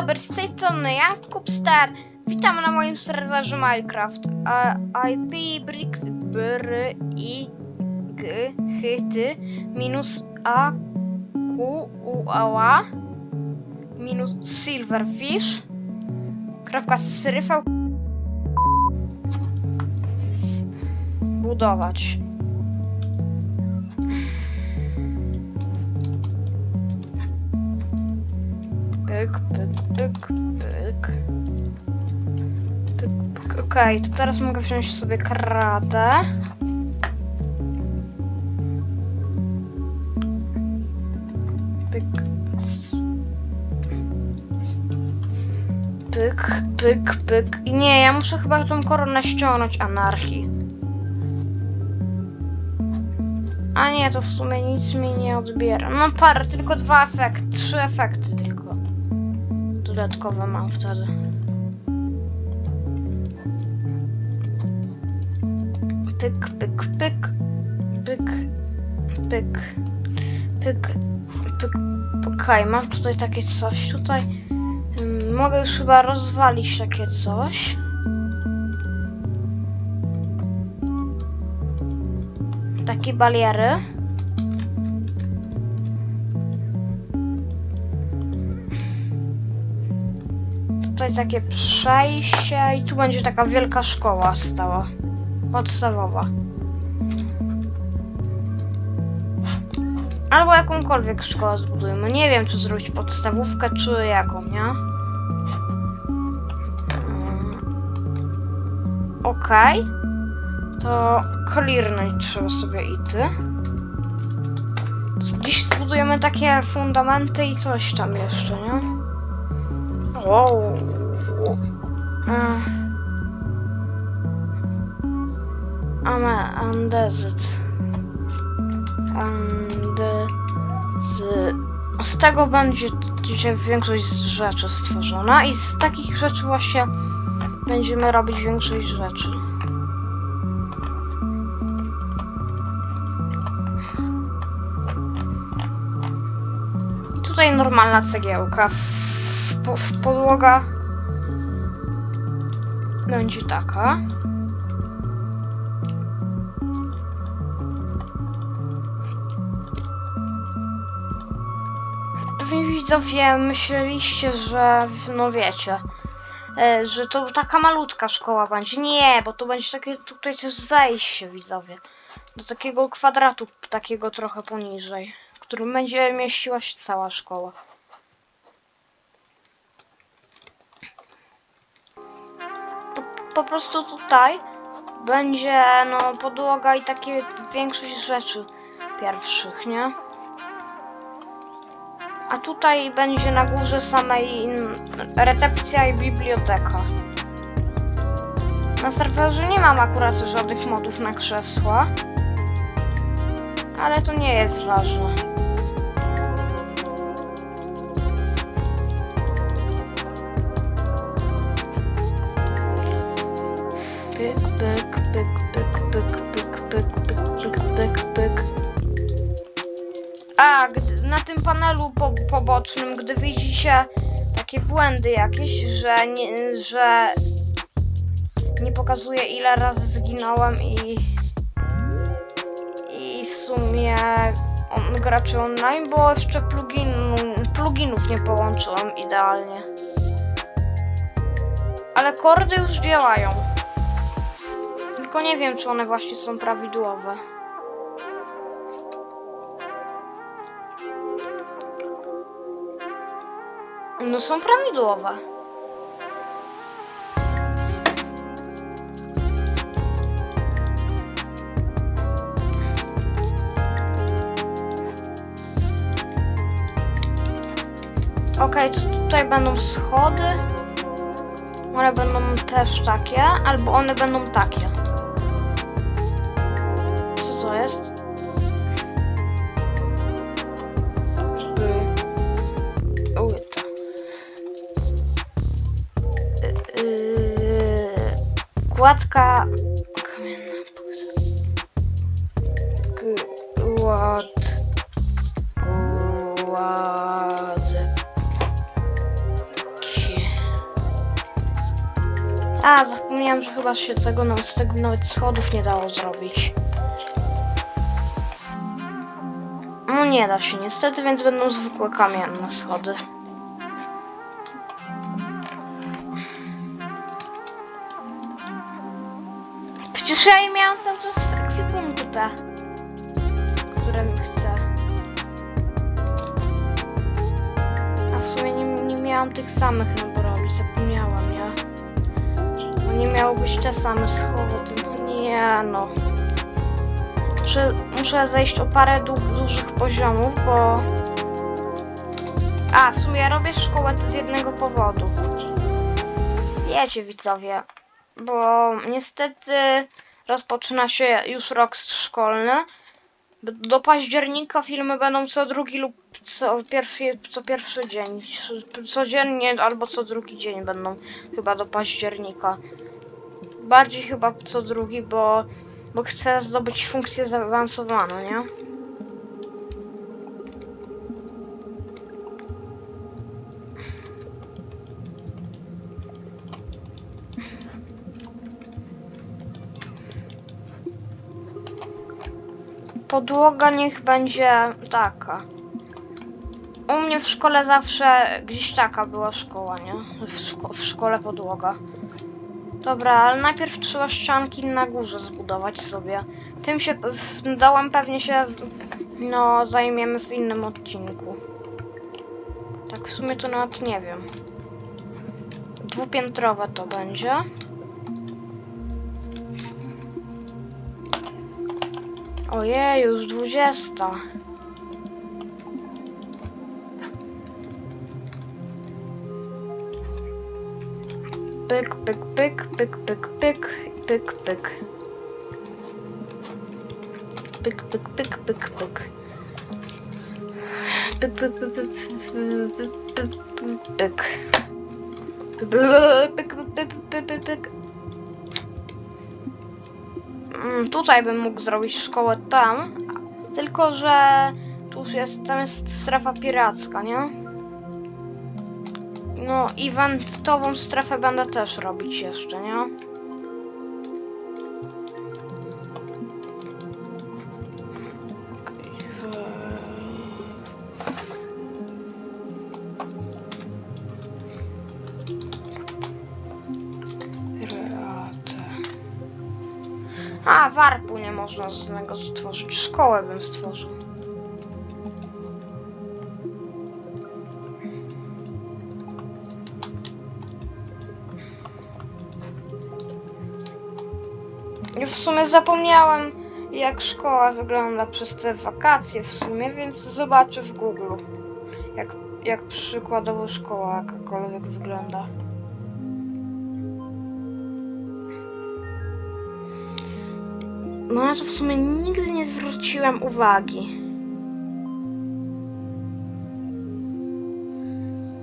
dobry, z tej strony Jakub Star. Witam na moim serwerze Minecraft. A, IP Brix Br I G H T minus A Q U A minus Silverfish kropka syryfał budować. Okej, to teraz mogę wziąć sobie kratę. Pyk. Pyk, pyk, pyk. I nie, ja muszę chyba tą koronę ściągnąć anarchii. A nie, to w sumie nic mi nie odbiera. No parę, tylko dwa efekty, trzy efekty tylko. Dodatkowe mam wtedy. Pyk, pyk, pyk, pyk, pyk, pyk, pyk. Mam tutaj takie coś. Tutaj mm, mogę już chyba rozwalić takie coś. Takie bariery. Tutaj takie przejście i tu będzie taka wielka szkoła stała. Podstawowa. Albo jakąkolwiek szkołę zbudujemy. Nie wiem, czy zrobić podstawówkę, czy jaką, nie? Mm. Okej. To clearnąć trzeba sobie ity. Dziś zbudujemy takie fundamenty i coś tam jeszcze, nie? Wow. Mm. Ame, andezyt. Andezy. Z tego będzie większość rzeczy stworzona i z takich rzeczy właśnie będziemy robić większość rzeczy. Tutaj normalna cegiełka. W, w podłoga będzie taka. Widzowie myśleliście, że no wiecie, e, że to taka malutka szkoła będzie. Nie, bo to będzie takie tutaj też zejście widzowie. Do takiego kwadratu, takiego trochę poniżej, w którym będzie mieściła się cała szkoła. Po, po prostu tutaj będzie no podłoga i takie większość rzeczy pierwszych, nie? A tutaj będzie na górze samej recepcja i biblioteka. Na serwerze nie mam akurat żadnych modów na krzesła. Ale to nie jest ważne. Panelu po, pobocznym, gdy widzicie takie błędy jakieś, że nie, że nie pokazuje ile razy zginąłem i i w sumie on, graczy online, bo jeszcze pluginu, pluginów nie połączyłem idealnie. Ale kordy już działają. Tylko nie wiem, czy one właśnie są prawidłowe. No są prawidłowe. Okej, to tutaj będą schody. One będą też takie, albo one będą takie. Co to jest? Gładka... Gład... Gładki... A, zapomniałam, że chyba się tego nam z tego nawet schodów nie dało zrobić. No nie da się niestety, więc będą zwykłe kamienne schody. Je miałam cały czas w ekwipunku te, które mi chcę. A w sumie nie, nie miałam tych samych naborowych, zapomniałam, nie? No nie miało być te same schody, no nie no. Muszę, muszę zejść o parę du dużych poziomów, bo... A, w sumie ja robię szkołę z jednego powodu. Wiecie widzowie, bo niestety rozpoczyna się już rok szkolny. Do- października filmy będą co drugi lub co pierwszy, co pierwszy dzień. Codziennie albo co drugi dzień będą chyba do października. Bardziej chyba co drugi, bo, bo chcę zdobyć funkcję zaawansowaną, nie? Podłoga niech będzie taka. U mnie w szkole zawsze gdzieś taka była szkoła, nie? W, szko w szkole podłoga. Dobra, ale najpierw trzeba ścianki na górze zbudować sobie. Tym się dołem pewnie się no zajmiemy w innym odcinku. Tak w sumie to nawet nie wiem. Dwupiętrowe to będzie. Ojej, już 20. Pyk, pyk, pyk, pyk, pyk, pyk, pyk, pyk. Pyk, pyk, pyk, pyk, pyk. Pyk, pyk, pyk, pyk, pyk, pyk, pyk. Pyk, pyk, pyk, pyk, pyk, Tutaj bym mógł zrobić szkołę tam, tylko że tu już jest, tam jest strefa piracka, nie? No i wentową strefę będę też robić jeszcze, nie? Warpu nie można z niego stworzyć. Szkołę bym stworzył. Ja w sumie zapomniałem, jak szkoła wygląda przez te wakacje w sumie, więc zobaczę w Google, jak, jak przykładowo szkoła jakakolwiek wygląda. No na to w sumie nigdy nie zwróciłem uwagi.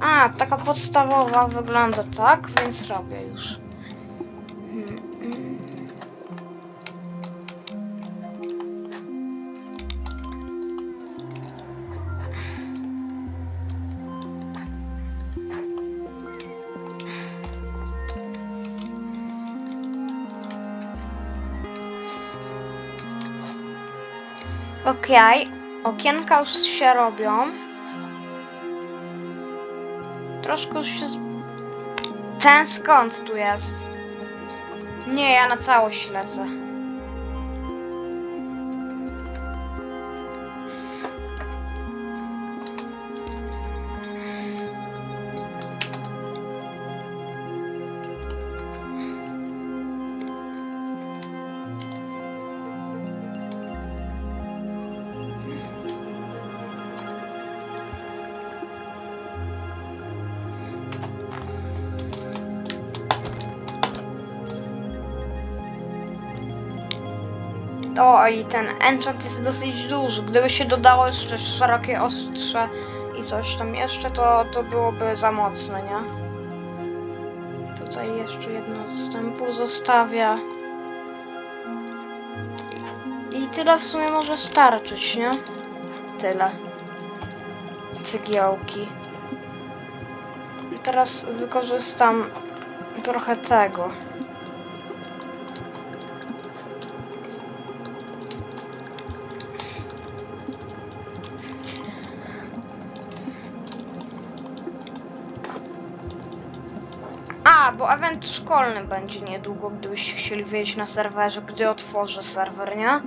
A, taka podstawowa wygląda tak, więc robię już. Okej, okienka już się robią. Troszkę już się. Z... Ten skąd tu jest? Nie, ja na całość lecę. I ten enchant jest dosyć duży. Gdyby się dodało jeszcze szerokie ostrze i coś tam jeszcze, to, to byłoby za mocne, nie? Tutaj jeszcze jedno odstępu zostawia. I tyle w sumie może starczyć, nie? Tyle. Cegiełki. Teraz wykorzystam trochę tego. A, bo event szkolny będzie niedługo, gdybyście chcieli wiedzieć na serwerze, gdy otworzę serwer, nie?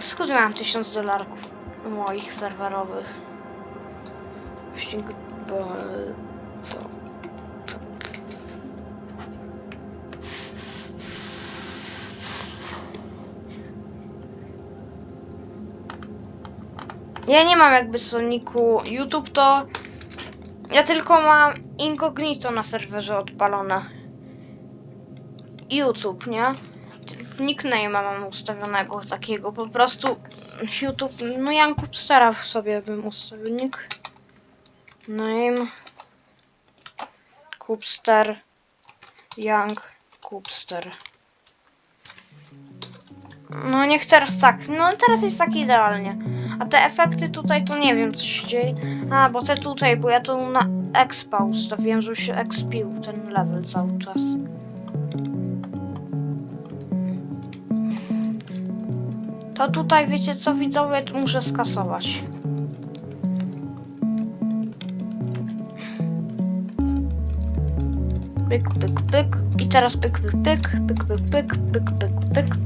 Skąd miałem 1000 dolarków moich serwerowych? Właśnie to. Ja nie mam jakby soniku YouTube to ja tylko mam incognito na serwerze odpalone. YouTube, nie? Nickname mam ustawionego takiego, po prostu YouTube, no Janków Stara sobie bym ustawił nick. Name. Kupster. Young Kupster. No niech teraz tak, no teraz jest tak idealnie. A te efekty tutaj to nie wiem co się dzieje. A, bo te tutaj, bo ja to na expa ustawiłem, żeby się expił ten level cały czas. To tutaj wiecie co widzowie, tu muszę skasować. Pyk, pyk, pyk. I teraz pyk, pyk, pyk, pyk, pyk, pyk, pyk, pyk, pyk.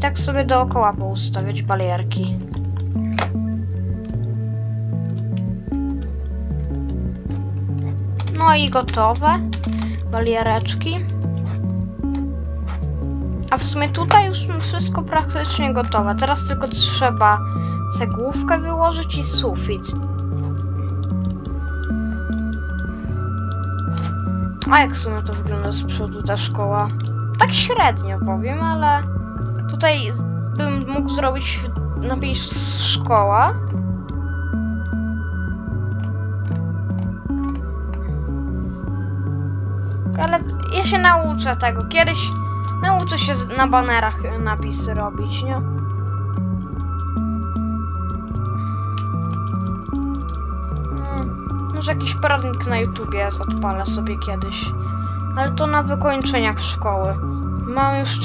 tak sobie dookoła poustawiać barierki. No i gotowe. Baliereczki. A w sumie tutaj już wszystko praktycznie gotowe. Teraz tylko trzeba cegłówkę wyłożyć i sufit. A jak w sumie to wygląda z przodu ta szkoła? Tak średnio powiem, ale tutaj bym mógł zrobić napis szkoła. Ale ja się nauczę tego. Kiedyś Nauczę się na banerach napisy robić, nie? Mm, Może jakiś poradnik na YouTubie odpalę sobie kiedyś. Ale to na wykończeniach szkoły. Mam już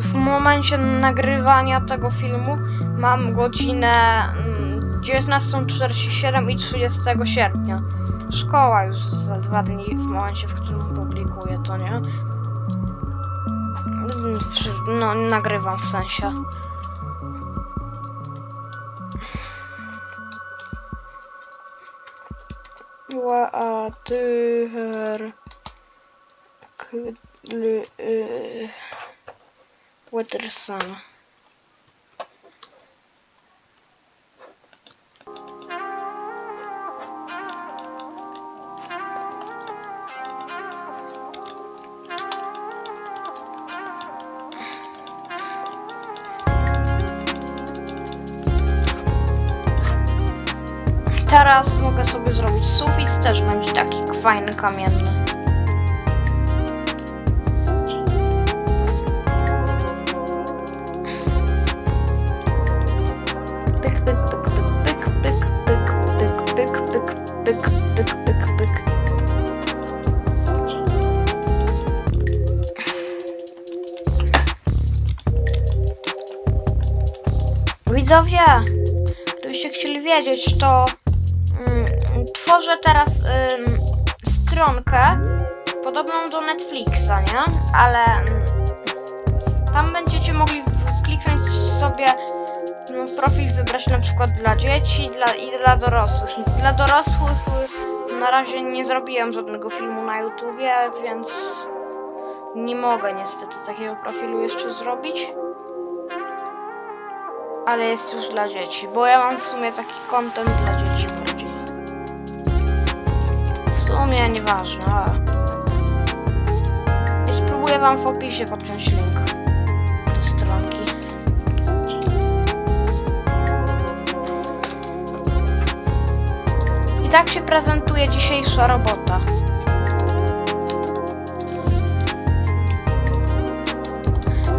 w momencie nagrywania tego filmu mam godzinę mm, 19.47 i 30 sierpnia. Szkoła już za dwa dni w momencie, w którym publikuję to, nie? Mm, No, nagrywam w sensie. Wa a ty her k l y Waterson. Teraz mogę sobie zrobić sufit, też będzie taki fajny kamienny. Pyk, pyk, pyk. Widzowie, gdybyście chcieli wiedzieć, to założę teraz ym, stronkę podobną do Netflixa, nie? Ale ym, tam będziecie mogli kliknąć sobie profil wybrać na przykład dla dzieci dla, i dla dorosłych. Dla dorosłych na razie nie zrobiłem żadnego filmu na YouTubie, więc nie mogę niestety takiego profilu jeszcze zrobić. Ale jest już dla dzieci, bo ja mam w sumie taki content dla dzieci bardziej. W sumie nieważne. I spróbuję wam w opisie podpiąć link tak się prezentuje dzisiejsza robota.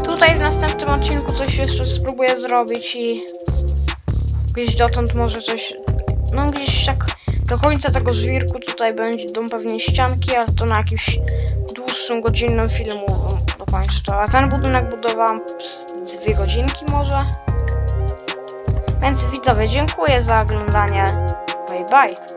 Tutaj w następnym odcinku coś jeszcze spróbuję zrobić i gdzieś dotąd może coś, no gdzieś tak do końca tego żwirku tutaj będą pewnie ścianki, ale to na jakimś dłuższym, godzinnym filmu dokończę to. A ten budynek budowałam dwie godzinki może. Więc widzowie, dziękuję za oglądanie. Bye bye.